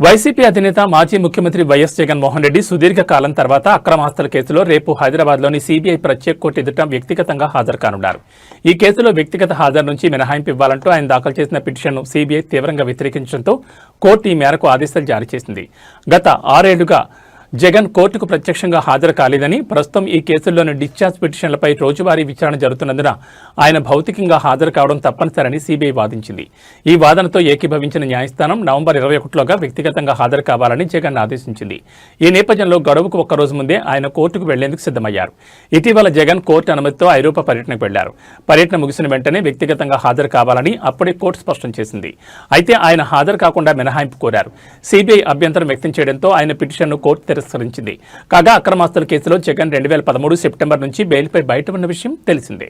YCP అధినేత మాజీ ముఖ్యమంత్రి వైఎస్ జగన్మోహన్ రెడ్డి సుదీర్ఘ కాలం తర్వాత అక్రమాస్తుల కేసులో రేపు హైదరాబాద్లోని సీబీఐ ప్రత్యేక కోర్టు ఎదుట వ్యక్తిగతంగా హాజరు కానున్నారు ఈ కేసులో వ్యక్తిగత హాజరు నుంచి మినహాయింపు ఇవ్వాలంటూ ఆయన దాఖలు చేసిన పిటిషన్ను సీబీఐ తీవ్రంగా వ్యతిరేకించడంతో కోర్టు ఈ మేరకు ఆదేశాలు జారీ చేసింది. గత ఆరేళ్ళుగా జగన్ కోర్టుకు ప్రత్యక్షంగా హాజరు కాలేదని ప్రస్తుతం ఈ కేసుల్లోని డిశ్చార్జ్ పిటిషన్లపై రోజువారీ విచారణ జరుగుతున్నందున ఆయన భౌతికంగా హాజరు కావడం తప్పనిసరని సీబీఐ వాదించింది. ఈ వాదనతో ఏకీభవించిన న్యాయస్థానం నవంబర్ ఇరవై ఒకటిలోగా వ్యక్తిగతంగా హాజరు కావాలని జగన్ ఆదేశించింది. ఈ నేపథ్యంలో గడువుకు ఒక్క రోజు ముందే ఆయన కోర్టుకు వెళ్ళేందుకు సిద్ధమయ్యారు. ఇటీవల జగన్ కోర్టు అనుమతితో ఐరోపా పర్యటనకు వెళ్ళారు. పర్యటన ముగిసిన వెంటనే వ్యక్తిగతంగా హాజరు కావాలని అప్పుడే కోర్టు స్పష్టం చేసింది. అయితే ఆయన హాజరు కాకుండా మినహాయింపు కోరారు. సీబీఐ అభ్యంతరం వ్యక్తం చేయడంతో ఆయన పిటిషన్ను కోర్టు తిరస్కరించింది. కాగా అక్రమాస్తుల కేసులో జగన్ రెండు వేల పదమూడు సెప్టెంబర్ నుంచి బెయిల్పై బయట ఉన్న విషయం తెలిసిందే.